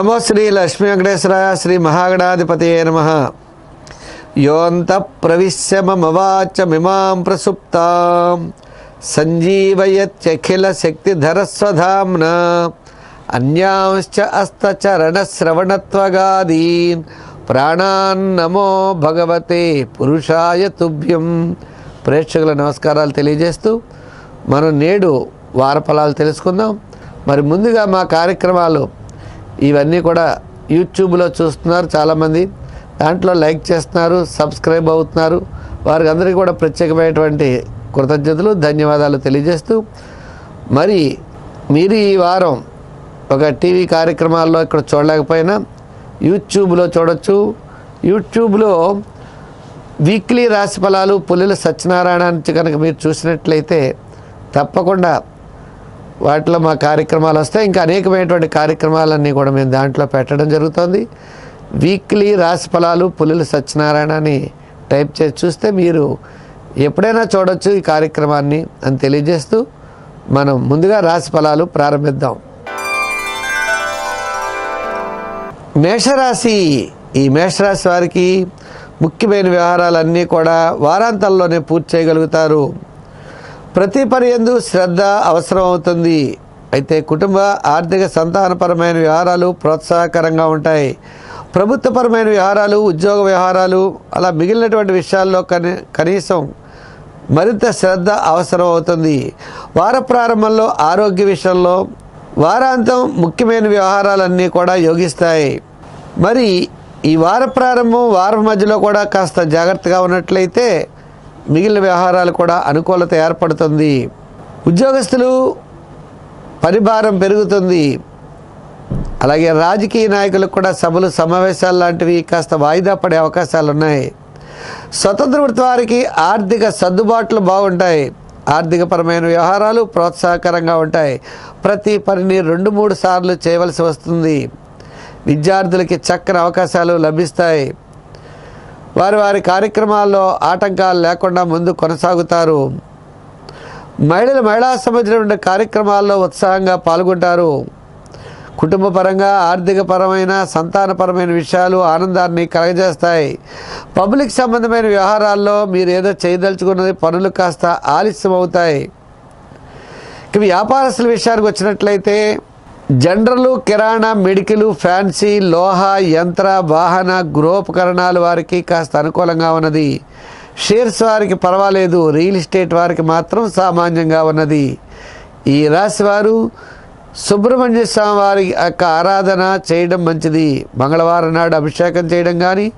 నమో శ్రీ లక్ష్మీ వెంకటేశ్వరాయ శ్రీ మహాగణాధిపతియే నమ యోంత ప్రవిశ్య మమవాచమిమాం ప్రసుప్తాం సంజీవయత్యఖిల శక్తిధరస్వధామ్న అన్యాంశ్చ అస్తచరణశ్రవణత్వగాదీన్ ప్రాణాన్ నమో భగవతే పురుషాయ తుభ్యం ప్రేక్షకుల నమస్కారాలు తెలియజేస్తూ మనం నేడు వారఫలాలు తెలుసుకుందాం. మరి ముందుగా మా కార్యక్రమాలు ఇవన్నీ కూడా యూట్యూబ్లో చూస్తున్నారు చాలామంది. దాంట్లో లైక్ చేస్తున్నారు సబ్స్క్రైబ్ అవుతున్నారు. వారికి అందరికీ కూడా ప్రత్యేకమైనటువంటి కృతజ్ఞతలు ధన్యవాదాలు తెలియజేస్తూ. మరి మీరు ఈ వారం ఒక టీవీ కార్యక్రమాల్లో ఇక్కడ చూడలేకపోయినా యూట్యూబ్లో చూడొచ్చు. యూట్యూబ్లో వీక్లీ రాశి ఫలాలు సత్యనారాయణ నుంచి కనుక మీరు చూసినట్లయితే తప్పకుండా వాటిలో మా కార్యక్రమాలు వస్తాయి ఇంకా అనేకమైనటువంటి కార్యక్రమాలన్నీ కూడా మేము దాంట్లో పెట్టడం జరుగుతుంది. వీక్లీ రాశి ఫలాలు పులుల సత్యనారాయణ అని టైప్ చేసి చూస్తే మీరు ఎప్పుడైనా చూడొచ్చు ఈ కార్యక్రమాన్ని అని తెలియజేస్తూ మనం ముందుగా రాశి ఫలాలు ప్రారంభిద్దాం. మేషరాశి ఈ మేషరాశి వారికి ముఖ్యమైన వ్యవహారాలన్నీ కూడా వారాంతాల్లోనే పూర్తి చేయగలుగుతారు. ప్రతి పని ఎందు శ్రద్ధ అవసరం అవుతుంది అయితే కుటుంబ ఆర్థిక సంతానపరమైన వ్యవహారాలు ప్రోత్సాహకరంగా ఉంటాయి. ప్రభుత్వపరమైన వ్యవహారాలు ఉద్యోగ వ్యవహారాలు అలా మిగిలినటువంటి విషయాల్లో కనీసం మరింత శ్రద్ధ అవసరం అవుతుంది వార ప్రారంభంలో ఆరోగ్య విషయంలో వారాంతం ముఖ్యమైన వ్యవహారాలన్నీ కూడా యోగిస్తాయి. మరి ఈ వార ప్రారంభం వారం మధ్యలో కూడా కాస్త జాగ్రత్తగా ఉన్నట్లయితే మిగిలిన వ్యవహారాలు కూడా అనుకూలత ఏర్పడుతుంది. ఉద్యోగస్తులు పరిభారం పెరుగుతుంది. అలాగే రాజకీయ నాయకులకు కూడా సభలు సమావేశాలు లాంటివి కాస్త వాయిదా పడే అవకాశాలు ఉన్నాయి స్వతంత్ర వృత్తి వారికి ఆర్థిక సర్దుబాట్లు బాగుంటాయి. ఆర్థికపరమైన వ్యవహారాలు ప్రోత్సాహకరంగా ఉంటాయి. ప్రతి పనిని రెండు మూడు సార్లు చేయవలసి వస్తుంది. విద్యార్థులకి చక్కని అవకాశాలు లభిస్తాయి. వారి వారి కార్యక్రమాల్లో ఆటంకాలు లేకుండా ముందు కొనసాగుతారు. మహిళలు మహిళా సంబంధించిన కార్యక్రమాల్లో ఉత్సాహంగా పాల్గొంటారు. కుటుంబపరంగా ఆర్థికపరమైన సంతానపరమైన విషయాలు ఆనందాన్ని కలగజేస్తాయి. పబ్లిక్ సంబంధమైన వ్యవహారాల్లో మీరు ఏదో చేయదలుచుకున్నది పనులు కాస్త ఆలస్యం అవుతాయి ఇక వ్యాపారస్తుల విషయానికి వచ్చినట్లయితే జనరలు కిరాణా మెడికల్ ఫ్యాన్సీ లోహ యంత్ర వాహన గృహోపకరణాలు వారికి కాస్త అనుకూలంగా ఉన్నది. షేర్స్ వారికి పర్వాలేదు రియల్ ఎస్టేట్ వారికి మాత్రం సామాన్యంగా ఉన్నది. ఈ రాశి వారు సుబ్రహ్మణ్య స్వామి వారి యొక్క ఆరాధన చేయడం మంచిది. మంగళవారం నాడు అభిషేకం చేయడం కానీ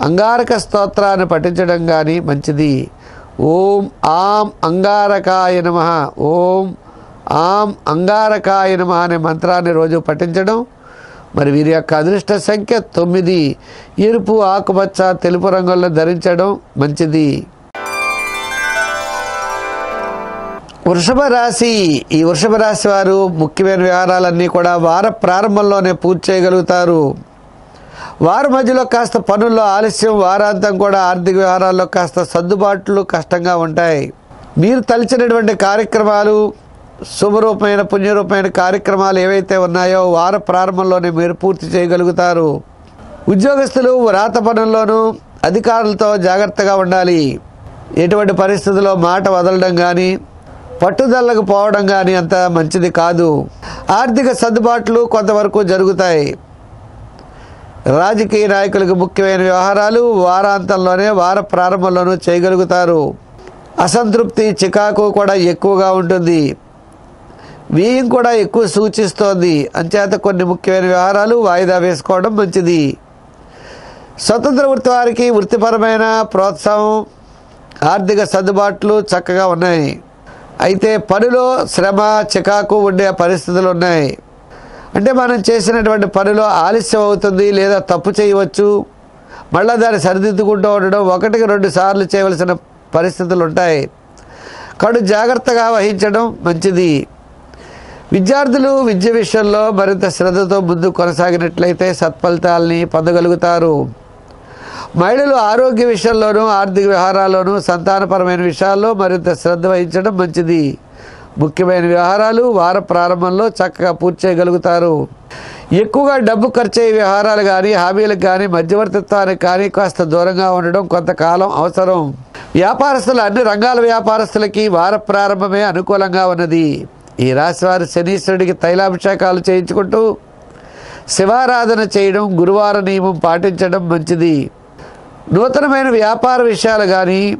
అంగారక స్తోత్రాన్ని పఠించడం కానీ మంచిది. ఓం ఆం అంగారకాయ నమ. ఓం ఆం అంగారకాయ నమ అనే మంత్రాన్ని రోజు పఠించడం మరి వీరి యొక్క అదృష్ట సంఖ్య తొమ్మిది. ఎరుపు ఆకుపచ్చ తెలుపు రంగుల్లో ధరించడం మంచిది. వృషభ రాశి. ఈ వృషభ రాశి వారు ముఖ్యమైన వ్యవహారాలన్నీ కూడా వార ప్రారంభంలోనే పూర్తి చేయగలుగుతారు. వారి మధ్యలో కాస్త పనుల్లో ఆలస్యం వారాంతం కూడా ఆర్థిక వ్యవహారాల్లో కాస్త సర్దుబాట్లు కష్టంగా ఉంటాయి. మీరు తలిచినటువంటి కార్యక్రమాలు శుభరూపమైన పుణ్యరూపమైన కార్యక్రమాలు ఏవైతే ఉన్నాయో వార ప్రారంభంలోనే మీరు పూర్తి చేయగలుగుతారు. ఉద్యోగస్తులు వ్రాత పనుల్లోనూ అధికారులతో జాగ్రత్తగా ఉండాలి. ఎటువంటి పరిస్థితుల్లో మాట వదలడం కానీ పట్టుదలకు పోవడం కానీ అంత మంచిది కాదు. ఆర్థిక సర్దుబాట్లు కొంతవరకు జరుగుతాయి. రాజకీయ నాయకులకు ముఖ్యమైన వ్యవహారాలు వారాంతంలోనే వార ప్రారంభంలోనూ చేయగలుగుతారు. అసంతృప్తి చికాకు కూడా ఎక్కువగా ఉంటుంది. వ్యయం కూడా ఎక్కువ సూచిస్తోంది. అంచేత కొన్ని ముఖ్యమైన వ్యవహారాలు వాయిదా వేసుకోవడం మంచిది. స్వతంత్ర వృత్తి వారికి వృత్తిపరమైన ప్రోత్సాహం ఆర్థిక సర్దుబాట్లు చక్కగా ఉన్నాయి. అయితే పనిలో శ్రమ చికాకు ఉండే పరిస్థితులు ఉన్నాయి. అంటే మనం చేసినటువంటి పనిలో ఆలస్యం అవుతుంది లేదా తప్పు చేయవచ్చు. మళ్ళీ దాన్ని సరిదిద్దుకుంటూ ఉండడం ఒకటికి రెండు సార్లు చేయవలసిన పరిస్థితులు ఉంటాయి. కడు జాగ్రత్తగా వహించడం మంచిది. విద్యార్థులు విద్య విషయంలో మరింత శ్రద్ధతో ముందు కొనసాగినట్లయితే సత్ఫలితాలని పొందగలుగుతారు. మహిళలు ఆరోగ్య విషయంలోనూ ఆర్థిక వ్యవహారాల్లోనూ సంతానపరమైన విషయాల్లో మరింత శ్రద్ధ వహించడం మంచిది. ముఖ్యమైన వ్యవహారాలు వార ప్రారంభంలో చక్కగా పూర్తి చేయగలుగుతారు. ఎక్కువగా డబ్బు ఖర్చు అయ్యే వ్యవహారాలు కానీ హామీలకు కానీ మధ్యవర్తిత్వానికి కానీ కాస్త దూరంగా ఉండడం కొంతకాలం అవసరం. వ్యాపారస్తులు అన్ని రంగాల వ్యాపారస్తులకి వార ప్రారంభమే అనుకూలంగా ఉన్నది. ఈ రాశివారి శనీశ్వరుడికి తైలాభిషేకాలు చేయించుకుంటూ శివారాధన చేయడం గురువార నియమం పాటించడం మంచిది. నూతనమైన వ్యాపార విషయాలు కానీ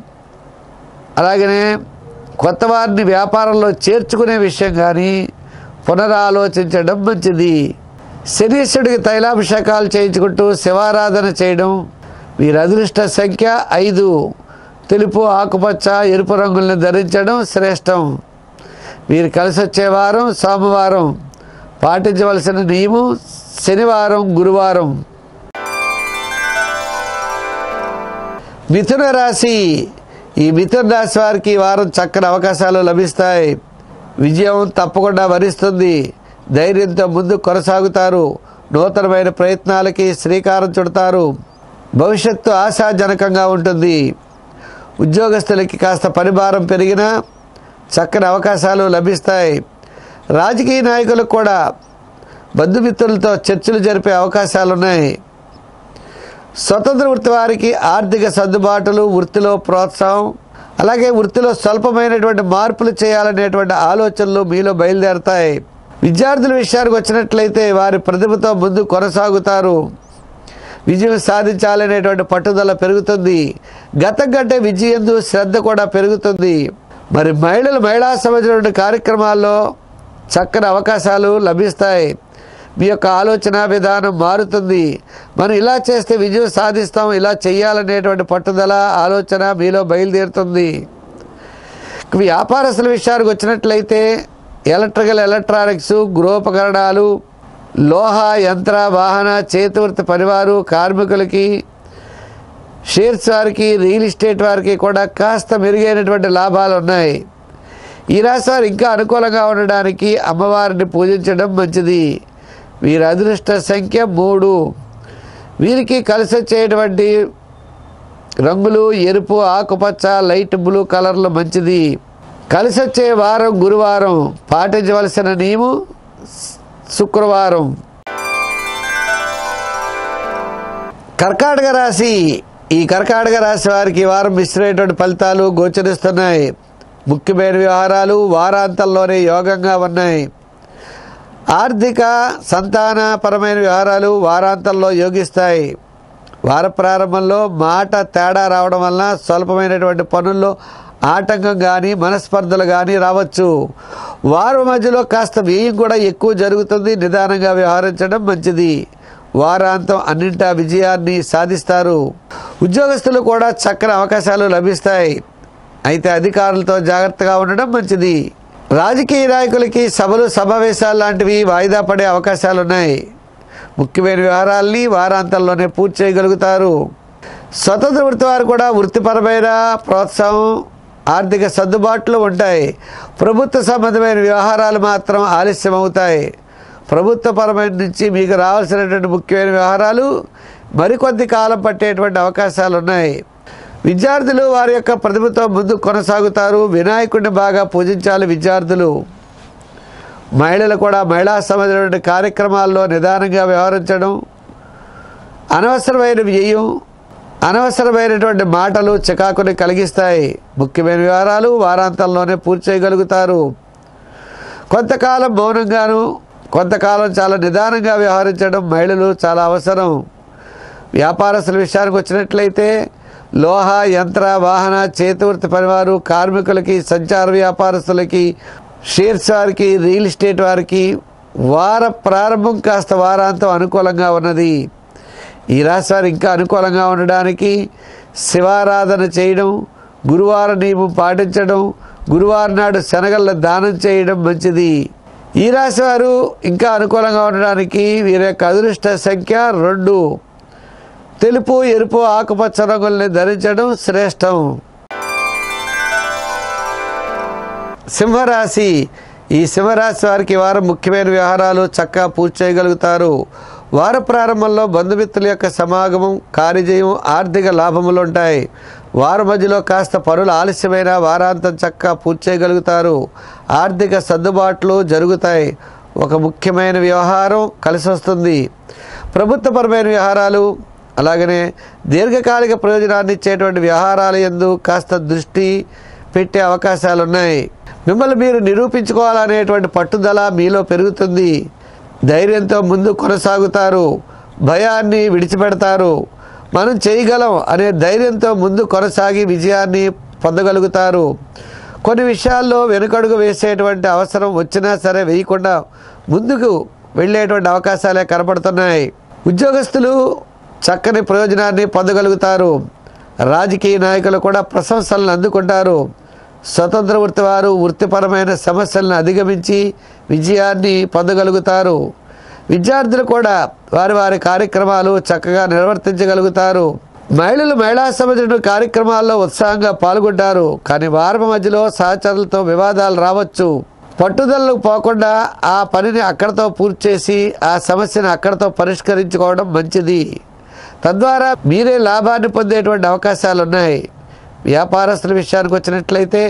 అలాగనే కొత్త వారిని వ్యాపారంలో చేర్చుకునే విషయం కానీ పునరాలోచించడం మంచిది. శనీశ్వరుడికి తైలాభిషేకాలు చేయించుకుంటూ శివారాధన చేయడం వీరి అదృష్ట సంఖ్య ఐదు. తెలుపు ఆకుపచ్చ ఎరుపు రంగుల్ని ధరించడం శ్రేష్టం. మీరు కలిసి వచ్చే వారం సోమవారం పాటించవలసిన నియమం శనివారం గురువారం. మిథున రాశి ఈ మిథున రాశి వారికి ఈ వారం చక్కని అవకాశాలు లభిస్తాయి. విజయం తప్పకుండా వరిస్తుంది. ధైర్యంతో ముందు కొనసాగుతారు. నూతనమైన ప్రయత్నాలకి శ్రీకారం చుడతారు. భవిష్యత్తు ఆశాజనకంగా ఉంటుంది. ఉద్యోగస్తులకి కాస్త పరిభారం పెరిగినా చక్కని అవకాశాలు లభిస్తాయి. రాజకీయ నాయకులకు కూడా బంధుమిత్రులతో చర్చలు జరిపే అవకాశాలు ఉన్నాయి స్వతంత్ర వృత్తి వారికి ఆర్థిక సర్దుబాటులు వృత్తిలో ప్రోత్సాహం అలాగే వృత్తిలో స్వల్పమైనటువంటి మార్పులు చేయాలనేటువంటి ఆలోచనలు మీలో బయలుదేరతాయి. విద్యార్థుల విషయానికి వచ్చినట్లయితే వారి ప్రతిభతో ముందు కొనసాగుతారు. విజయం సాధించాలనేటువంటి పట్టుదల పెరుగుతుంది. గతం కంటే విజయందు శ్రద్ధ కూడా పెరుగుతుంది. మరి మహిళలు మహిళా సంబంధించిన కార్యక్రమాల్లో చక్కని అవకాశాలు లభిస్తాయి. మీ యొక్క ఆలోచన విధానం మారుతుంది. మనం ఇలా చేస్తే విజయం సాధిస్తాం ఇలా చేయాలనేటువంటి పట్టుదల ఆలోచన మీలో బయలుదేరుతుంది. వ్యాపారస్తుల విషయానికి వచ్చినట్లయితే ఎలక్ట్రికల్ ఎలక్ట్రానిక్స్ గృహోపకరణాలు లోహ యంత్ర వాహన చేతివృత్తి పనివారు కార్మికులకి షేర్స్ వారికి రియల్ ఎస్టేట్ వారికి కూడా కాస్త మెరుగైనటువంటి లాభాలు ఉన్నాయి. ఈ రాశి వారు ఇంకా అనుకూలంగా ఉండడానికి అమ్మవారిని పూజించడం మంచిది. వీరి అదృష్ట సంఖ్య మూడు. వీరికి కలిసి వచ్చేటువంటి రంగులు ఎరుపు ఆకుపచ్చ లైట్ బ్లూ కలర్లు మంచిది. కలిసి వచ్చే వారం గురువారం పాటించవలసిన నియమం శుక్రవారం. కర్కాటక రాశి ఈ కర్కాటక రాశి వారికి ఈ వారం మిశ్రమైనటువంటి ఫలితాలు గోచరిస్తున్నాయి. ముఖ్యమైన వ్యవహారాలు వారాంతంలోనే యోగంగా ఉన్నాయి. ఆర్థిక సంతానపరమైన వ్యవహారాలు వారాంతంలో యోగిస్తాయి. వార ప్రారంభంలో మాట తేడా రావడం వలన స్వల్పమైనటువంటి పనుల్లో ఆటంకం కానీ మనస్పర్ధలు కానీ రావచ్చు. వారం మధ్యలో కాస్త వ్యయం కూడా ఎక్కువ జరుగుతుంది. నిదానంగా వ్యవహరించడం మంచిది. వారాంతం అన్నింటా విజయాన్ని సాధిస్తారు. ఉద్యోగస్తులు కూడా చక్కని అవకాశాలు లభిస్తాయి. అయితే అధికారులతో జాగ్రత్తగా ఉండడం మంచిది. రాజకీయ నాయకులకి సభలు సమావేశాలు లాంటివి వాయిదా పడే అవకాశాలు ఉన్నాయి ముఖ్యమైన వ్యవహారాల్ని వారాంతంలోనే పూర్తి చేయగలుగుతారు. స్వతంత్ర వృత్తి వారు కూడా వృత్తిపరమైన ప్రోత్సాహం ఆర్థిక సర్దుబాట్లు ఉంటాయి. ప్రభుత్వ సంబంధమైన వ్యవహారాలు మాత్రం ఆలస్యం అవుతాయి ప్రభుత్వపరమైన నుంచి మీకు రావాల్సినటువంటి ముఖ్యమైన వ్యవహారాలు మరికొద్ది కాలం పట్టేటువంటి అవకాశాలు ఉన్నాయి. విద్యార్థులు వారి యొక్క ప్రతిభతో ముందు కొనసాగుతారు. వినాయకుడిని బాగా పూజించాలి విద్యార్థులు. మహిళలు కూడా మహిళా సంబంధించిన కార్యక్రమాల్లో నిదానంగా వ్యవహరించడం అనవసరమైన వ్యయం అనవసరమైనటువంటి మాటలు చికాకుని కలిగిస్తాయి. ముఖ్యమైన వివరాలు వారాంతంలోనే పూర్తి చేయగలుగుతారు. కొంతకాలం మౌనంగాను కొంతకాలం చాలా నిదానంగా వ్యవహరించడం మహిళలు చాలా అవసరం. వ్యాపారస్తుల విషయానికి వచ్చినట్లయితే లోహ యంత్ర వాహన చేతివృత్తి పనివారు కార్మికులకి సంచార వ్యాపారస్తులకి షేర్స్ వారికి రియల్ ఎస్టేట్ వారికి వార ప్రారంభం కాస్త వారాంతం అనుకూలంగా ఉన్నది. ఈ రాశి వారు ఇంకా అనుకూలంగా ఉండడానికి శివారాధన చేయడం గురువార నియమం పాటించడం గురువారం నాడు శనగల దానం చేయడం మంచిది. ఈ రాశి వారు ఇంకా అనుకూలంగా ఉండడానికి వీరి యొక్క అదృష్ట సంఖ్య రెండు. తెలుపు ఎరుపు ఆకుపచ్చ రంగుల్ని ధరించడం శ్రేష్టం. సింహరాశి. ఈ సింహరాశి వారికి వారు వారం ముఖ్యమైన వ్యవహారాలు చక్కగా పూర్తి చేయగలుగుతారు. వార ప్రారంభంలో బంధుమిత్రుల యొక్క సమాగమం కార్యజయం ఆర్థిక లాభములు ఉంటాయి. వార మధ్యలో కాస్త పనులు ఆలస్యమైన వారాంతం చక్క పూర్తి చేయగలుగుతారు. ఆర్థిక సర్దుబాట్లు జరుగుతాయి. ఒక ముఖ్యమైన వ్యవహారం కలిసి వస్తుంది. ప్రభుత్వపరమైన వ్యవహారాలు అలాగనే దీర్ఘకాలిక ప్రయోజనాన్ని ఇచ్చేటువంటి వ్యవహారాల ఎందు కాస్త దృష్టి పెట్టే అవకాశాలు ఉన్నాయి మిమ్మల్ని మీరు నిరూపించుకోవాలనేటువంటి పట్టుదల మీలో పెరుగుతుంది. ధైర్యంతో ముందు కొనసాగుతారు. భయాన్ని విడిచిపెడతారు. మనం చేయగలం అనే ధైర్యంతో ముందు కొనసాగి విజయాన్ని పొందగలుగుతారు. కొన్ని విషయాల్లో వెనుకడుగు వేసేటువంటి అవసరం వచ్చినా సరే వేయకుండా ముందుకు వెళ్ళేటువంటి అవకాశాలే కనపడుతున్నాయి. ఉద్యోగస్తులు చక్కని ప్రయోజనాన్ని పొందగలుగుతారు. రాజకీయ నాయకులు కూడా ప్రశంసలను అందుకుంటారు. స్వతంత్ర వృత్తి వారు వృత్తిపరమైన సమస్యలను అధిగమించి విజయాన్ని పొందగలుగుతారు. విద్యార్థులు కూడా వారి వారి కార్యక్రమాలు చక్కగా నిర్వర్తించగలుగుతారు. మహిళలు మహిళా సంబంధించిన కార్యక్రమాల్లో ఉత్సాహంగా పాల్గొంటారు. కానీ వారం మధ్యలో సహచరులతో వివాదాలు రావచ్చు. పట్టుదలకు పోకుండా ఆ పనిని అక్కడతో పూర్తి చేసి ఆ సమస్యను అక్కడతో పరిష్కరించుకోవడం మంచిది. తద్వారా మీరే లాభాన్ని పొందేటువంటి అవకాశాలు ఉన్నాయి వ్యాపారస్తుల విషయానికి వచ్చినట్లయితే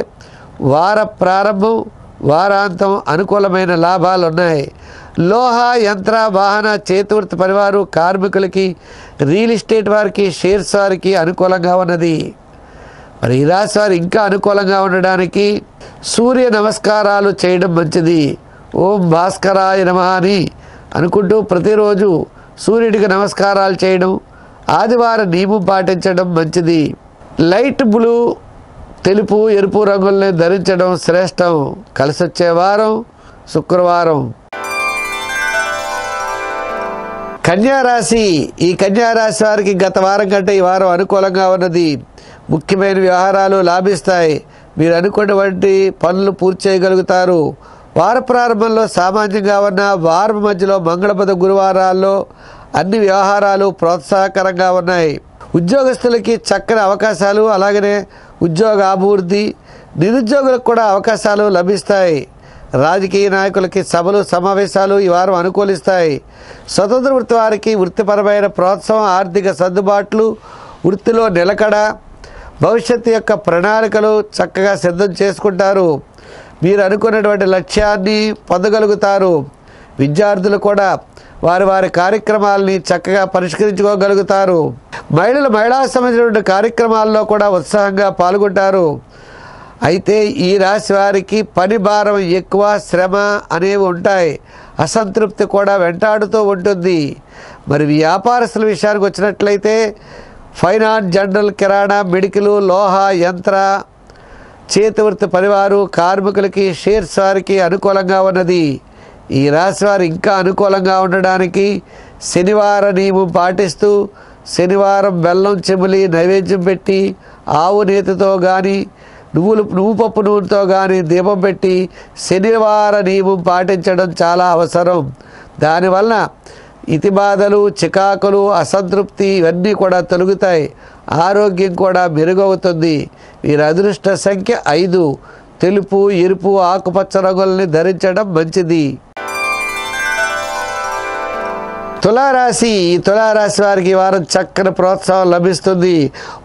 వార ప్రారంభం వారాంతం అనుకూలమైన లాభాలు ఉన్నాయి లోహ యంత్ర వాహన చేతివృత్తి పరివారు కార్మికులకి రియల్ ఎస్టేట్ వారికి షేర్స్ వారికి అనుకూలంగా ఉన్నది. మరి ఈ రాశి వారు ఇంకా అనుకూలంగా ఉండడానికి సూర్య నమస్కారాలు చేయడం మంచిది. ఓం భాస్కరాయ నమ అని అనుకుంటూ ప్రతిరోజు సూర్యుడికి నమస్కారాలు చేయడం ఆదివారం నియమం పాటించడం మంచిది. లైట్ బ్లూ తెలుపు ఎరుపు రంగుల్ని ధరించడం శ్రేష్టం. కలిసొచ్చే వారం శుక్రవారం. కన్యారాశి ఈ కన్యారాశి వారికి గత వారం కంటే ఈ వారం అనుకూలంగా ఉన్నది. ముఖ్యమైన వ్యవహారాలు లాభిస్తాయి. మీరు అనుకున్నటువంటి పనులు పూర్తి చేయగలుగుతారు. వార ప్రారంభంలో సామాన్యంగా ఉన్న వారం మధ్యలో మంగళపద గురువారాల్లో అన్ని వ్యవహారాలు ప్రోత్సాహకరంగా ఉన్నాయి. ఉద్యోగస్తులకి చక్కని అవకాశాలు అలాగనే ఉద్యోగ అభివృద్ధి నిరుద్యోగులకు కూడా అవకాశాలు లభిస్తాయి. రాజకీయ నాయకులకి సభలు సమావేశాలు ఈ వారం అనుకూలిస్తాయి. స్వతంత్ర వృత్తి వారికి వృత్తిపరమైన ప్రోత్సాహం ఆర్థిక సర్దుబాట్లు వృత్తిలో నిలకడ భవిష్యత్తు యొక్క ప్రణాళికలు చక్కగా సిద్ధం చేసుకుంటారు. మీరు అనుకున్నటువంటి లక్ష్యాన్ని పొందగలుగుతారు. విద్యార్థులు కూడా వారి వారి కార్యక్రమాలని చక్కగా పరిష్కరించుకోగలుగుతారు. మహిళలు మహిళా సంబంధించినటువంటి కార్యక్రమాల్లో కూడా ఉత్సాహంగా పాల్గొంటారు. అయితే ఈ రాశి వారికి పని భారం ఎక్కువ శ్రమ అనేవి ఉంటాయి. అసంతృప్తి కూడా వెంటాడుతూ ఉంటుంది. మరి వ్యాపారస్తుల విషయానికి వచ్చినట్లయితే ఫైనాన్స్ జనరల్ కిరాణా మెడికల్ లోహ యంత్ర చేతివృత్తి పరివారు కార్మికులకి షేర్స్ వారికి అనుకూలంగా ఉన్నది. ఈ రాశి వారు ఇంకా అనుకూలంగా ఉండడానికి శనివార నియమం పాటిస్తూ శనివారం బెల్లం చెమిలి నైవేద్యం పెట్టి ఆవు నేతితో కానీ నువ్వులు నువ్వు పప్పు నూనెతో కానీ దీపం పెట్టి శనివార నియమం పాటించడం చాలా అవసరం. దానివలన ఇతి బాధలు చికాకులు అసంతృప్తి ఇవన్నీ కూడా తొలుగుతాయి. ఆరోగ్యం కూడా మెరుగవుతుంది. వీరి అదృష్ట సంఖ్య ఐదు. తెలుపు ఎరుపు ఆకుపచ్చ రంగుల్ని ధరించడం మంచిది. తులారాశి ఈ తులారాశి వారికి వారం చక్కని ప్రోత్సాహం లభిస్తుంది.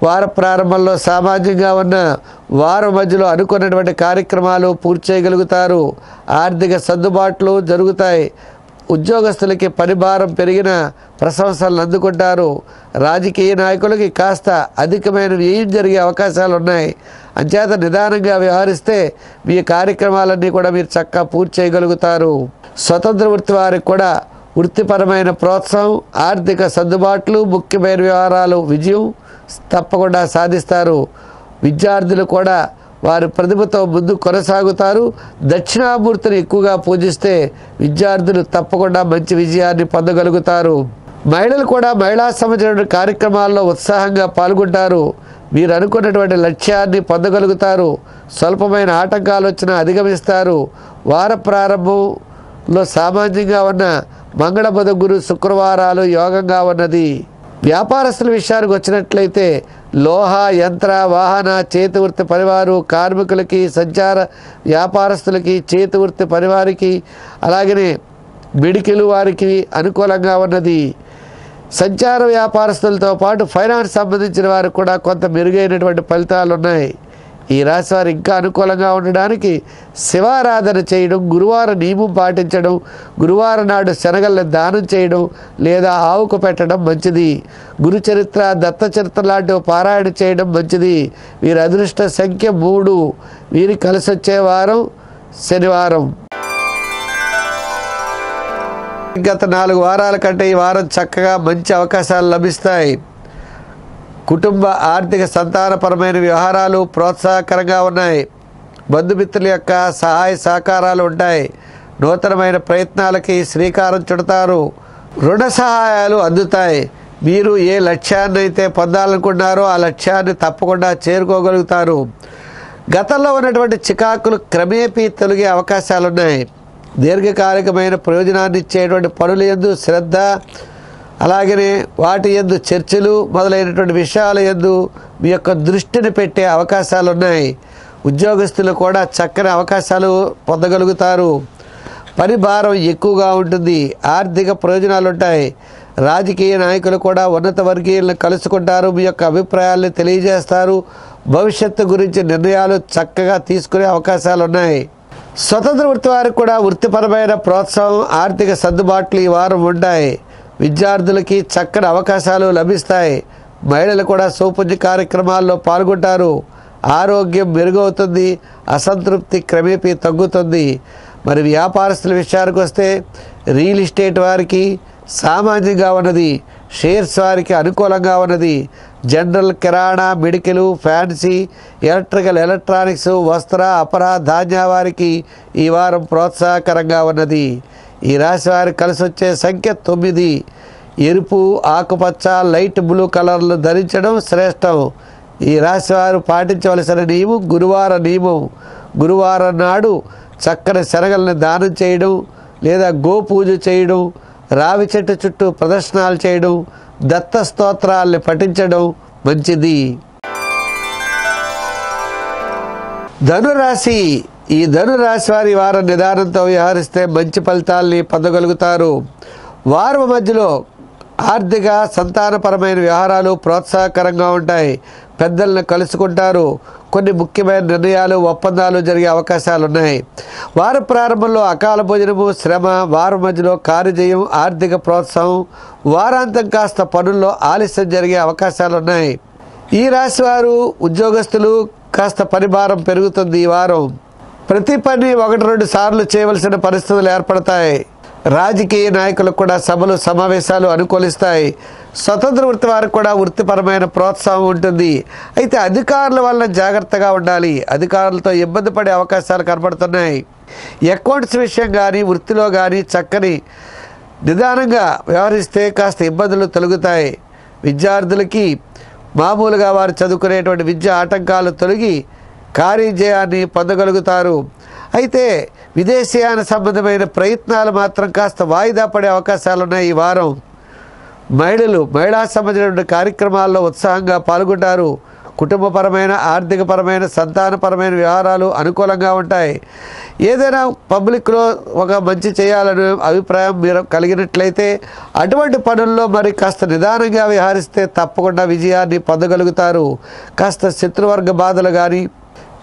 వార ప్రారంభంలో సామాజికంగా ఉన్న వారం మధ్యలో అనుకున్నటువంటి కార్యక్రమాలు పూర్తి చేయగలుగుతారు. ఆర్థిక సర్దుబాట్లు జరుగుతాయి. ఉద్యోగస్తులకి పనిభారం పెరిగిన ప్రశంసలను అందుకుంటారు. రాజకీయ నాయకులకి కాస్త అధికమైన వ్యయం జరిగే అవకాశాలు ఉన్నాయి. అంచేత నిదానంగా వ్యవహరిస్తే మీ కార్యక్రమాలన్నీ కూడా మీరు చక్కగా పూర్తి చేయగలుగుతారు. స్వతంత్ర వృత్తి వారికి కూడా వృత్తిపరమైన ప్రోత్సాహం ఆర్థిక సర్దుబాట్లు ముఖ్యమైన వ్యవహారాలు విజయం తప్పకుండా సాధిస్తారు. విద్యార్థులు కూడా వారి ప్రతిభతో ముందు కొనసాగుతారు. దక్షిణామూర్తిని ఎక్కువగా పూజిస్తే విద్యార్థులు తప్పకుండా మంచి విజయాన్ని పొందగలుగుతారు. మహిళలు కూడా మహిళా సంబంధించిన కార్యక్రమాల్లో ఉత్సాహంగా పాల్గొంటారు. మీరు అనుకున్నటువంటి లక్ష్యాన్ని పొందగలుగుతారు. స్వల్పమైన ఆటంకాలు వచ్చినా అధిగమిస్తారు. వార ప్రారంభంలో సామాన్యంగా ఉన్న మంగళ గురు శుక్రవారాలు యోగంగా ఉన్నది. వ్యాపారస్తుల విషయానికి వచ్చినట్లయితే లోహ యంత్ర వాహన చేతివృత్తి పరివారు కార్మికులకి సంచార వ్యాపారస్తులకి చేతివృత్తి పరివారికి అలాగనే బిడికిలు వారికి అనుకూలంగా ఉన్నది. సంచార వ్యాపారస్తులతో పాటు ఫైనాన్స్ సంబంధించిన వారికి కూడా కొంత మెరుగైనటువంటి ఫలితాలు ఉన్నాయి ఈ రాశివారు ఇంకా అనుకూలంగా ఉండడానికి శివారాధన చేయడం గురువారం నియమం పాటించడం గురువారం నాడు శనగల్ని దానం చేయడం లేదా ఆవుకు పెట్టడం మంచిది. గురుచరిత్ర దత్తచరిత్ర లాంటివి పారాయణ చేయడం మంచిది. వీరి అదృష్ట సంఖ్య మూడు. వీరి కలిసి వచ్చే వారం శనివారం. గత నాలుగు వారాల కంటే ఈ వారం చక్కగా మంచి అవకాశాలు లభిస్తాయి. కుటుంబ ఆర్థిక సంతానపరమైన వ్యవహారాలు ప్రోత్సాహకరంగా ఉన్నాయి. బంధుమిత్రుల యొక్క సహాయ సహకారాలు ఉంటాయి. నూతనమైన ప్రయత్నాలకి శ్రీకారం చుడతారు. రుణ సహాయాలు అందుతాయి. మీరు ఏ లక్ష్యాన్ని అయితే పొందాలనుకున్నారో ఆ లక్ష్యాన్ని తప్పకుండా చేరుకోగలుగుతారు. గతంలో ఉన్నటువంటి చికాకులు క్రమేపీ తొలగే అవకాశాలు ఉన్నాయి దీర్ఘకాలికమైన ప్రయోజనాన్ని ఇచ్చేటువంటి పనులు ఎందు శ్రద్ధ అలాగనే వాటి ఎందు చర్చలు మొదలైనటువంటి విషయాల ఎందు మీ యొక్క దృష్టిని పెట్టే అవకాశాలు ఉన్నాయి ఉద్యోగస్తులు కూడా చక్కని అవకాశాలు పొందగలుగుతారు. పని భారం ఎక్కువగా ఉంటుంది. ఆర్థిక ప్రయోజనాలు ఉంటాయి రాజకీయ నాయకులు కూడా ఉన్నత వర్గీయులను కలుసుకుంటారు. మీ యొక్క అభిప్రాయాలను తెలియజేస్తారు. భవిష్యత్తు గురించి నిర్ణయాలు చక్కగా తీసుకునే అవకాశాలు ఉన్నాయి స్వతంత్ర వృత్తి వారికి కూడా వృత్తిపరమైన ప్రోత్సాహం ఆర్థిక సర్దుబాట్లు ఈ వారం ఉంటాయి. విద్యార్థులకి చక్కని అవకాశాలు లభిస్తాయి. మహిళలు కూడా సౌపుణ్య కార్యక్రమాల్లో పాల్గొంటారు. ఆరోగ్యం మెరుగవుతుంది. అసంతృప్తి క్రమేపీ తగ్గుతుంది. మరి వ్యాపారస్తుల విషయానికి వస్తే రియల్ ఎస్టేట్ వారికి సామాన్యంగా ఉన్నది. షేర్స్ వారికి అనుకూలంగా ఉన్నది. General kirana medical fancy electrical electronics వస్త్ర అపర ధాన్య వారికి ఈ వారం ప్రోత్సాహకరంగా ఉన్నది. ఈ రాశి వారికి కలిసి వచ్చే సంఖ్య తొమ్మిది. ఎరుపు ఆకుపచ్చ లైట్ బ్లూ కలర్లు ధరించడం శ్రేష్టం. ఈ రాశి వారు పాటించవలసిన నియమం గురువార నియమం గురువారం నాడు చక్కని శనగల్ని దానం చేయడం లేదా గోపూజ చేయడం రావి చెట్టు చుట్టూ ప్రదర్శనలు చేయడం దత్త స్తోత్రాల్ని పఠించడం మంచిది. ధనురాశి ఈ ధనురాశి వారి వారం నిదానంతో వ్యవహరిస్తే మంచి ఫలితాల్ని పొందగలుగుతారు. వారం మధ్యలో ఆర్థిక సంతానపరమైన వ్యవహారాలు ప్రోత్సాహకరంగా ఉంటాయి. పెద్దలను కలుసుకుంటారు. కొన్ని ముఖ్యమైన నిర్ణయాలు ఒప్పందాలు జరిగే అవకాశాలు ఉన్నాయి వారం ప్రారంభంలో అకాల భోజనము శ్రమ వారం మధ్యలో కార్యజయం ఆర్థిక ప్రోత్సాహం వారాంతం కాస్త పనుల్లో ఆలస్యం జరిగే అవకాశాలు ఉన్నాయి ఈ రాశి వారు ఉద్యోగస్తులు కాస్త పరిభారం పెరుగుతుంది ఈ వారం. ప్రతి పని ఒకటి రెండు సార్లు చేయవలసిన పరిస్థితులు ఏర్పడతాయి. రాజకీయ నాయకులకు కూడా సభలు సమావేశాలు అనుకూలిస్తాయి. స్వతంత్ర వృత్తి వారికి కూడా వృత్తిపరమైన ప్రోత్సాహం ఉంటుంది. అయితే అధికారుల వల్ల జాగ్రత్తగా ఉండాలి. అధికారులతో ఇబ్బంది పడే అవకాశాలు కనబడుతున్నాయి అకౌంట్స్ విషయం కానీ వృత్తిలో కానీ చక్కని నిదానంగా వ్యవహరిస్తే కాస్త ఇబ్బందులు తొలగుతాయి. విద్యార్థులకి మామూలుగా వారు చదువుకునేటువంటి విద్య ఆటంకాలు తొలగి కార్యజయాన్ని పొందగలుగుతారు. అయితే విదేశీయాన సంబంధమైన ప్రయత్నాలు మాత్రం కాస్త వాయిదా పడే అవకాశాలు ఉన్నాయి ఈ వారం. మహిళలు మహిళా సంబంధించిన కార్యక్రమాల్లో ఉత్సాహంగా పాల్గొంటారు. కుటుంబపరమైన ఆర్థికపరమైన సంతానపరమైన వ్యవహారాలు అనుకూలంగా ఉంటాయి. ఏదైనా పబ్లిక్లో ఒక మంచి చేయాలనే అభిప్రాయం మీరు కలిగినట్లయితే అటువంటి పనుల్లో మరి కాస్త నిదానంగా వ్యవహరిస్తే తప్పకుండా విజయాన్ని పొందగలుగుతారు. కాస్త శత్రువర్గ బాధలు కానీ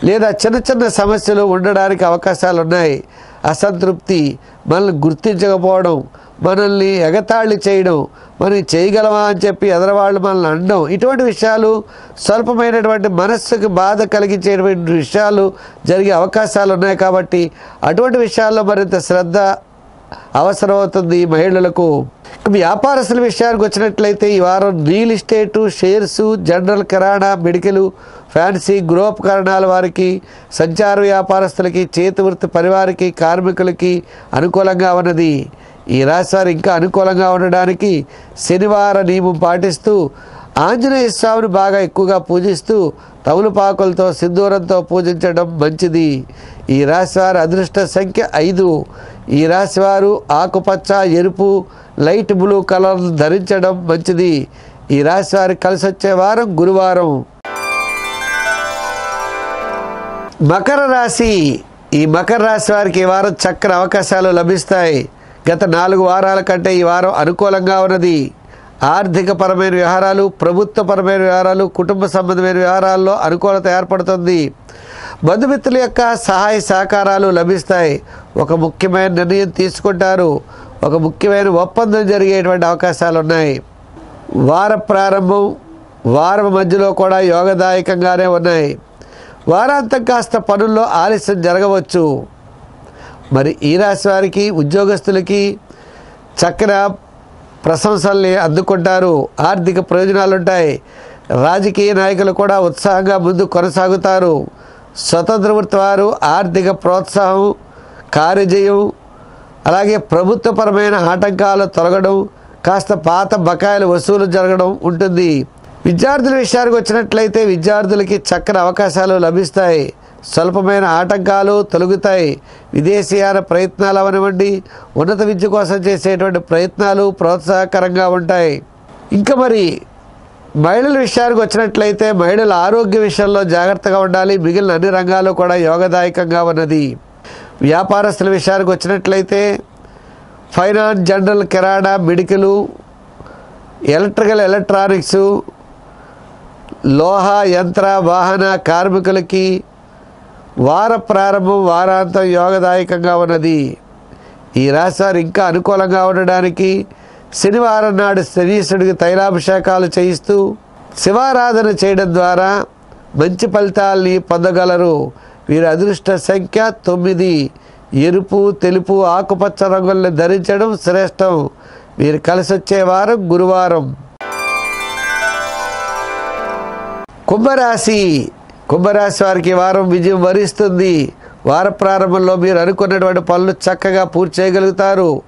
లేదా చిన్న చిన్న సమస్యలు ఉండడానికి అవకాశాలు ఉన్నాయి అసంతృప్తి మనల్ని గుర్తించకపోవడం మనల్ని ఎగతాళి చేయడం మనం చేయగలమా అని చెప్పి ఎదరవాళ్ళు మనల్ని అనడం ఇటువంటి విషయాలు స్వల్పమైనటువంటి మనస్సుకు బాధ కలిగించేటువంటి విషయాలు జరిగే అవకాశాలు ఉన్నాయి కాబట్టి అటువంటి విషయాల్లో మరింత శ్రద్ధ అవసరమవుతుంది మహిళలకు. వ్యాపారస్తుల విషయానికి వచ్చినట్లయితే ఈ వారం real estate shares general kirana medical fancy గృహోపకరణాల వారికి సంచార వ్యాపారస్తులకి చేతి వృత్తి పరివారికి కార్మికులకి అనుకూలంగా ఉన్నది. ఈ రాశి వారు ఇంకా అనుకూలంగా ఉండడానికి శనివార నియమం పాటిస్తూ ఆంజనేయ స్వామిని బాగా ఎక్కువగా పూజిస్తూ తమలపాకులతో సింధూరంతో పూజించడం మంచిది. ఈ రాశివారి అదృష్ట సంఖ్య ఐదు. ఈ రాశివారు ఆకుపచ్చ ఎరుపు లైట్ బ్లూ కలర్ ధరించడం మంచిది. ఈ రాశివారికి కలిసి వచ్చే వారం గురువారం. మకర రాశి ఈ మకర రాశి వారికి ఈ వారం చక్కని అవకాశాలు లభిస్తాయి. గత నాలుగు వారాల కంటే ఈ వారం అనుకూలంగా ఉన్నది. ఆర్థిక పరమైన వ్యవహారాలు ప్రభుత్వపరమైన వ్యవహారాలు కుటుంబ సంబంధమైన వ్యవహారాల్లో అనుకూలత ఏర్పడుతుంది. బంధుమిత్రుల యొక్క సహాయ సహకారాలు లభిస్తాయి. ఒక ముఖ్యమైన నిర్ణయం తీసుకుంటారు. ఒక ముఖ్యమైన ఒప్పందం జరిగేటువంటి అవకాశాలు ఉన్నాయి. వార ప్రారంభం వారం మధ్యలో కూడా యోగదాయకంగానే ఉన్నాయి. వారాంతం కాస్త పనుల్లో ఆలస్యం జరగవచ్చు. మరి ఈ రాశి వారికి ఉద్యోగస్తులకి చక్కన ప్రశంసల్ని అందుకుంటారు. ఆర్థిక ప్రయోజనాలు ఉంటాయి రాజకీయ నాయకులు కూడా ఉత్సాహంగా ముందు కొనసాగుతారు. స్వతంత్ర వృత్తి వారు ఆర్థిక ప్రోత్సాహం కార్యజయం అలాగే ప్రభుత్వపరమైన ఆటంకాలు తొలగడం కాస్త పాత బకాయిల వసూలు జరగడం ఉంటుంది. విద్యార్థుల విషయానికి వచ్చినట్లయితే విద్యార్థులకి చక్కని అవకాశాలు లభిస్తాయి. స్వల్పమైన ఆటంకాలు తొలగుతాయి. విదేశీయాన ప్రయత్నాలు అవనివ్వండి. ఉన్నత విద్య కోసం చేసేటువంటి ప్రయత్నాలు ప్రోత్సాహకరంగా ఉంటాయి. ఇంకా మరి మహిళల విషయానికి వచ్చినట్లయితే మహిళల ఆరోగ్య విషయంలో జాగ్రత్తగా ఉండాలి. మిగిలిన అన్ని రంగాలు కూడా యోగదాయకంగా ఉన్నది. వ్యాపారస్తుల విషయానికి వచ్చినట్లయితే finance general kirana medical electrical electronics లోహ యంత్ర వాహన కార్మికులకి వార ప్రారంభం వారాంతం యోగదాయకంగా ఉన్నది. ఈ రాశివారు ఇంకా అనుకూలంగా ఉండడానికి శనివారం నాడు శనీశుడికి తైలాభిషేకాలు చేయిస్తూ శివారాధన చేయడం ద్వారా మంచి ఫలితాల్ని పొందగలరు. వీరి అదృష్ట సంఖ్య తొమ్మిది. ఎరుపు తెలుపు ఆకుపచ్చ రంగుల్ని ధరించడం శ్రేష్టం. వీరు కలిసి వచ్చే వారం గురువారం. కుంభరాశి. కుంభరాశి వారికి వారం విజయం వరిస్తుంది. వార ప్రారంభంలో మీరు అనుకున్నటువంటి పనులు చక్కగా పూర్తి చేయగలుగుతారు.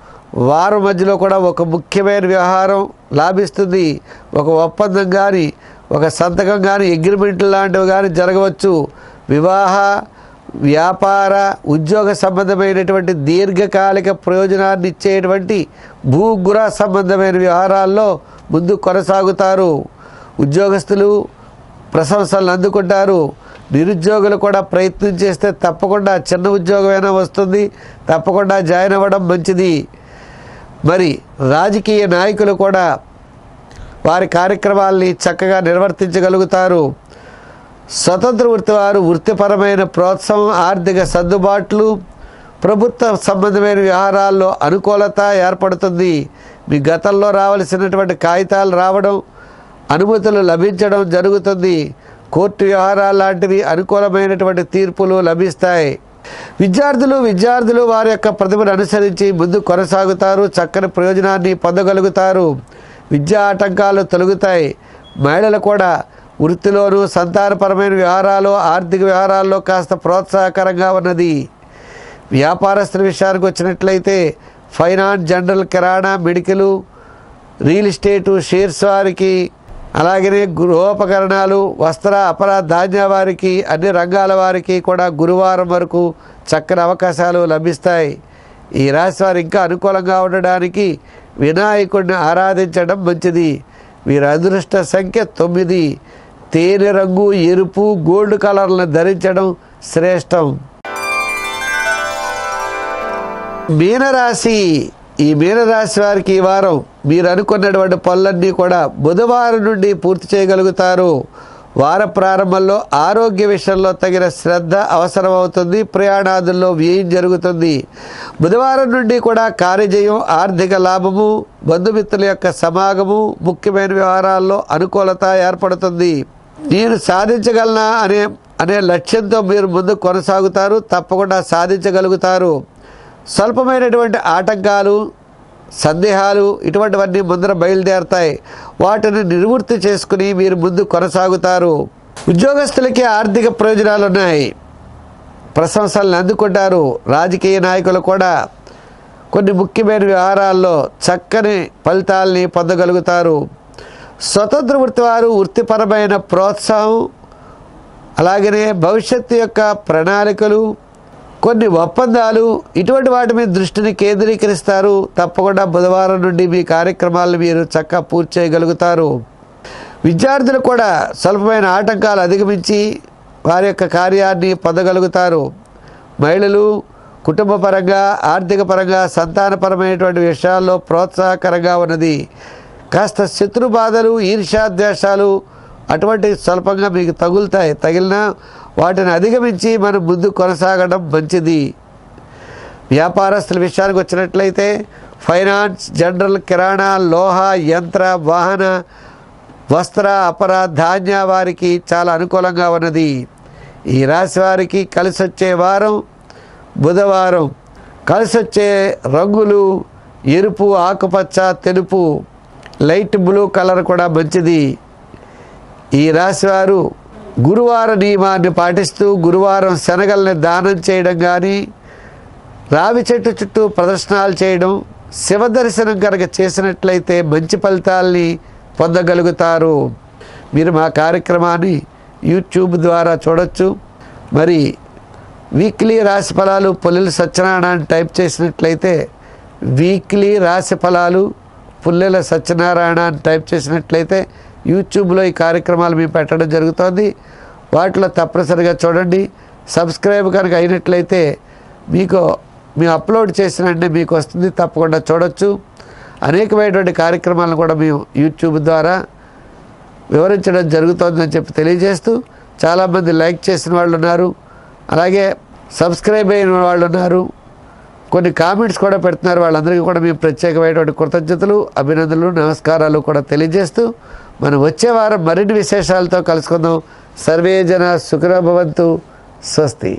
వారం మధ్యలో కూడా ఒక ముఖ్యమైన వ్యవహారం లాభిస్తుంది. ఒక ఒప్పందం కానీ ఒక సంతకం కానీ అగ్రిమెంట్ లాంటివి కానీ జరగవచ్చు. వివాహ వ్యాపార ఉద్యోగ సంబంధమైనటువంటి దీర్ఘకాలిక ప్రయోజనాన్ని ఇచ్చేటువంటి భూగ్రహ సంబంధమైన వ్యవహారాల్లో ముందు కొనసాగుతారు. ఉద్యోగస్తులు ప్రశంసలను అందుకుంటారు. నిరుద్యోగులు కూడా ప్రయత్నం చేస్తే తప్పకుండా చిన్న ఉద్యోగమైనా వస్తుంది. తప్పకుండా జాయిన్ అవ్వడం మంచిది. మరి రాజకీయ నాయకులు కూడా వారి కార్యక్రమాల్ని చక్కగా నిర్వర్తించగలుగుతారు. స్వతంత్ర వృత్తి వారు వృత్తిపరమైన ప్రోత్సాహం ఆర్థిక సర్దుబాట్లు ప్రభుత్వ సంబంధమైన వ్యవహారాల్లో అనుకూలత ఏర్పడుతుంది. మీ గతంలో రావలసినటువంటి కాగితాలు రావడం అనుమతులు లభించడం జరుగుతుంది. కోర్టు వ్యవహారాలు లాంటివి అనుకూలమైనటువంటి తీర్పులు లభిస్తాయి. విద్యార్థులు విద్యార్థులు వారి యొక్క ప్రతిభను అనుసరించి ముందు కొనసాగుతారు చక్కని ప్రయోజనాన్ని పొందగలుగుతారు. విద్యా ఆటంకాలు తొలగుతాయి. మహిళలు కూడా వృత్తిలోనూ సంతానపరమైన వ్యవహారాలు ఆర్థిక వ్యవహారాల్లో కాస్త ప్రోత్సాహకరంగా ఉన్నది. వ్యాపారస్తుల విషయానికి వచ్చినట్లయితే finance general kirana medical real estate shares వారికి అలాగనే గృహోపకరణాలు వస్త్ర అపర ధాన్య వారికి అన్ని రంగాల వారికి కూడా గురువారం వరకు చక్కని అవకాశాలు లభిస్తాయి. ఈ రాశి వారు ఇంకా అనుకూలంగా ఉండడానికి వినాయకుడిని ఆరాధించడం మంచిది. వీరి అదృష్ట సంఖ్య తొమ్మిది. తేనె రంగు ఎరుపు గోల్డ్ కలర్లను ధరించడం శ్రేష్టం. మీనరాశి ఈ మీనరాశి వారికి ఈ వారం మీరు అనుకున్నటువంటి పనులన్నీ కూడా బుధవారం నుండి పూర్తి చేయగలుగుతారు. వార ప్రారంభంలో ఆరోగ్య విషయంలో తగిన శ్రద్ధ అవసరమవుతుంది. ప్రయాణాదుల్లో వ్యయం జరుగుతుంది. బుధవారం నుండి కూడా కార్యజయం ఆర్థిక లాభము బంధుమిత్రుల యొక్క సమాగము ముఖ్యమైన వ్యవహారాల్లో అనుకూలత ఏర్పడుతుంది. నేను సాధించగలనా అనే అనే లక్ష్యంతో మీరు ముందు కొనసాగుతారు. తప్పకుండా సాధించగలుగుతారు. స్వల్పమైనటువంటి ఆటంకాలు సందేహాలు ఇటువంటివన్నీ ముందర బయలుదేరతాయి. వాటిని నిర్వృత్తి చేసుకుని మీరు ముందు కొనసాగుతారు. ఉద్యోగస్తులకి ఆర్థిక ప్రయోజనాలు ఉన్నాయి. ప్రశంసలను అందుకుంటారు. రాజకీయ నాయకులు కూడా కొన్ని ముఖ్యమైన వ్యవహారాల్లో చక్కని ఫలితాలని పొందగలుగుతారు. స్వతంత్ర వృత్తి వారు వృత్తిపరమైన ప్రోత్సాహం అలాగనే భవిష్యత్తు యొక్క ప్రణాళికలు కొన్ని ఒప్పందాలు ఇటువంటి వాటి మీద దృష్టిని కేంద్రీకరిస్తారు. తప్పకుండా బుధవారం నుండి మీ కార్యక్రమాలను మీరు చక్కగా పూర్తి చేయగలుగుతారు. విద్యార్థులు కూడా స్వల్పమైన ఆటంకాలు అధిగమించి వారి యొక్క కార్యాన్ని పొందగలుగుతారు. మహిళలు కుటుంబ పరంగా ఆర్థిక పరంగా సంతానపరమైనటువంటి విషయాల్లో ప్రోత్సాహకరంగా ఉన్నది. కాస్త శత్రు బాధలు ఈర్ష్యాద్వేషాలు అటువంటి స్వల్పంగా మీకు తగులుతాయి. తగిలినా వాటిని అధిగమించి మనం ముందు కొనసాగడం మంచిది. వ్యాపారస్తుల విషయానికి వచ్చినట్లయితే ఫైనాన్స్ జనరల్ కిరాణా లోహ యంత్ర వాహన వస్త్ర అపర ధాన్య వారికి చాలా అనుకూలంగా ఉన్నది. ఈ రాశి వారికి కలిసి వచ్చే వారం బుధవారం. కలిసి వచ్చే రంగులు ఎరుపు ఆకుపచ్చ తెలుపు. లైట్ బ్లూ కలర్ కూడా మంచిది. ఈ రాశివారు గురువార నియమాన్ని పాటిస్తూ గురువారం శనగల్ని దానం చేయడం కానీ రావి చెట్టు చుట్టూ ప్రదర్శనలు చేయడం శివ దర్శనం కనుక చేసినట్లయితే మంచి ఫలితాల్ని పొందగలుగుతారు. మీరు మా కార్యక్రమాన్ని యూట్యూబ్ ద్వారా చూడొచ్చు. మరి వీక్లీ రాశి ఫలాలు పుల్లెల సత్యనారాయణ అని టైప్ చేసినట్లయితే వీక్లీ రాశి ఫలాలు పుల్లెల సత్యనారాయణ అని టైప్ చేసినట్లయితే యూట్యూబ్లో ఈ కార్యక్రమాలు మేము పెట్టడం జరుగుతోంది. వాటిలో తప్పనిసరిగా చూడండి. సబ్స్క్రైబ్ కనుక అయినట్లయితే మీకు మేము అప్లోడ్ చేసిన మీకు వస్తుంది. తప్పకుండా చూడొచ్చు. అనేకమైనటువంటి కార్యక్రమాలను కూడా మేము యూట్యూబ్ ద్వారా వివరించడం జరుగుతోందని చెప్పి తెలియజేస్తూ చాలామంది లైక్ చేసిన వాళ్ళు ఉన్నారు. అలాగే సబ్స్క్రైబ్ అయిన వాళ్ళు ఉన్నారు. కొన్ని కామెంట్స్ కూడా పెడుతున్నారు. వాళ్ళందరికీ కూడా మేము ప్రత్యేకమైనటువంటి కృతజ్ఞతలు అభినందనలు నమస్కారాలు కూడా తెలియజేస్తూ మనం వచ్చే వారం మరిన్ని విశేషాలతో కలుసుకుందాం. సర్వే జన సుఖరభవంతు స్వస్తి.